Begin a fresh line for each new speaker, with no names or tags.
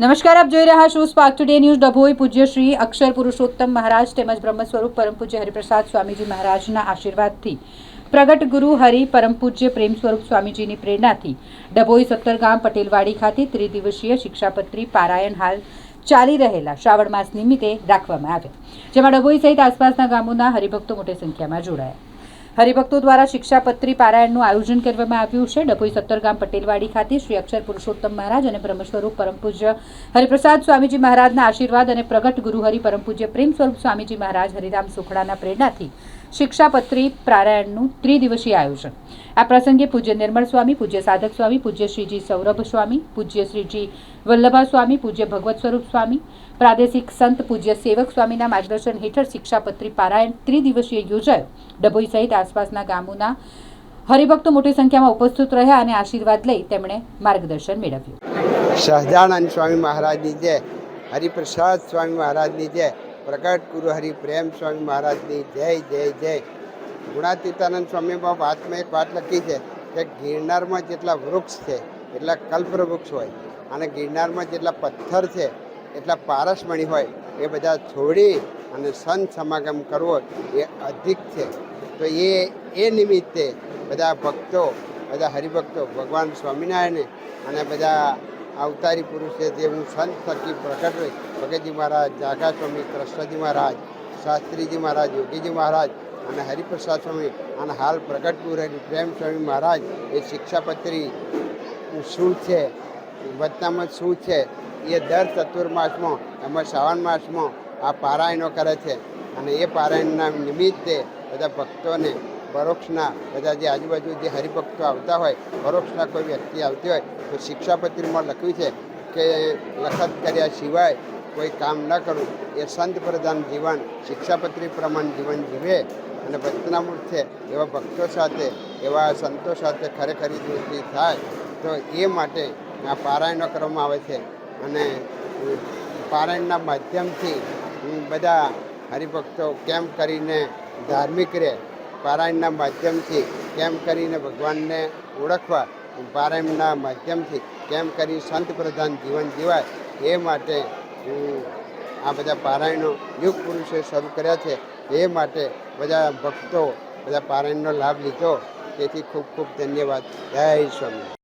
નમસ્કાર, આપ જોઈ રહ્યા છો સ્પાર્ક ટુડે ન્યૂઝ ડભોઈ પૂજ્ય શ્રી અક્ષર પુરુષોત્તમ મહારાજ તેમજ બ્રહ્મ સ્વરૂપ પરમ પૂજ્ય હરિપ્રસાદ સ્વામીજી મહારાજના આશીર્વાદથી પ્રગટ ગુરુ હરિ પરમ પૂજ્ય પ્રેમ સ્વરૂપ સ્વામીજીની પ્રેરણાથી ડભોઈ સત્તરગામ પટેલવાડી ખાતે ત્રિદિવસીય શિક્ષાપત્રી પારાયણ હાલ ચાલી રહેલા શ્રાવણ માસ નિમિત્તે રાખવામાં આવ્યા. જેમાં ડભોઈ સહિત આસપાસના ગામોના હરિભક્તો મોટી સંખ્યામાં જોડાયા. હરિભક્તો દ્વારા શિક્ષાપત્રી પારાયણનું આયોજન કરવામાં આવ્યું છે. ડભોઈ સત્તરગામ પટેલવાડી ખાતે શ્રી અક્ષર પુરુષોત્તમ મહારાજ અને બ્રહ્મસ્વરૂપ પરમ પૂજ્ય હરિપ્રસાદ સ્વામીજી મહારાજના આશીર્વાદ અને પ્રગટ ગુરુ હરિ પરમ પૂજ્ય પ્રેમ સ્વરૂપ સ્વામીજી મહારાજ હરિરામ સુખડાના પ્રેરણાથી શિક્ષાપત્રી પારાયણનું ત્રિદિવસીય આયોજન આ પ્રસંગે પૂજ્ય નિર્મળ સ્વામી, પૂજ્ય સાધક સ્વામી, પૂજ્ય શ્રીજી સૌરભ સ્વામી, પૂજ્ય શ્રીજી વલ્લભા સ્વામી, પૂજ્ય ભગવત સ્વરૂપ સ્વામી, પ્રાદેશિક સંત પૂજ્ય સેવક સ્વામીના માર્ગદર્શન હેઠળ શિક્ષાપત્રી પારાયણ ત્રિદિવસીય યોજાયો. ડભોઈ સહિત આસપાસના ગામોના હરિભક્તો મોટી સંખ્યામાં ઉપસ્થિત રહ્યા અને આશીર્વાદ લઈ તેમણે માર્ગદર્શન મેળવ્યું.
સહજાનંદ સ્વામી મહારાજની જય, હરિપ્રસાદ સ્વામી મહારાજની જય, પ્રગટ ગુરુ હરિ પ્રેમ સ્વામી મહારાજની જય જય જય. ગુણાતીતાનંદ સ્વામીમાં વાતમાં એક વાત લખી છે કે ગિરનારમાં જેટલા વૃક્ષ છે, એટલા કલ્પર વૃક્ષ હોય અને ગિરનારમાં જેટલા પથ્થર છે, એટલા પારસમણી હોય, એ બધા છોડી અને સંત સમાગમ કરવો એ અધિક છે. તો એ એ નિમિત્તે બધા ભક્તો, બધા હરિભક્તો ભગવાન સ્વામિનારાયણે અને બધા અવતારી પુરુષે જે હું સંત થકી પ્રગટ હોય ભગતજી મહારાજ, જાગા સ્વામી કૃષ્ણજી મહારાજ, શાસ્ત્રીજી મહારાજ, યોગીજી મહારાજ અને હરિપ્રસાદ સ્વામી અને હાલ પ્રગટ પૂરેલી પ્રેમ સ્વામી મહારાજ, એ શિક્ષાપત્રી શું છે? વતનામત શું છે? એ દર ચતુર્માસમાં, એમાં શ્રાવણ માસમાં આ પારાયણો કરે છે. અને એ પારાયણના નિમિત્તે બધા ભક્તોને પરોક્ષના બધા જે આજુબાજુ જે હરિભક્તો આવતા હોય, પરોક્ષના કોઈ વ્યક્તિ આવતી હોય, તો શિક્ષાપત્રીમાં લખ્યું છે કે લખત કર્યા સિવાય કોઈ કામ ન કરવું એ સંત પ્રધાન જીવન, શિક્ષાપત્રી પ્રમાણ જીવન જીવે. અને વચનામૃત છે, એવા ભક્તો સાથે, એવા સંતો સાથે ખરેખરી દૃષ્ટિ થાય, તો એ માટે આ પારાયણો કરવામાં આવે છે. અને પારાયણના માધ્યમથી બધા હરિભક્તો કેમ કરીને ધાર્મિક રહે, પારાયણના માધ્યમથી કેમ કરીને ભગવાનને ઓળખવા, પારાયણના માધ્યમથી કેમ કરી સંત પ્રધાન જીવન જીવાય, એ માટે આ બધા પારાયણો યુગ પુરુષે શરૂ કર્યા છે. એ માટે બધા ભક્તો બધા પારાયણનો લાભ લીધો. તેથી ખૂબ ખૂબ ધન્યવાદ. જય સ્વામી.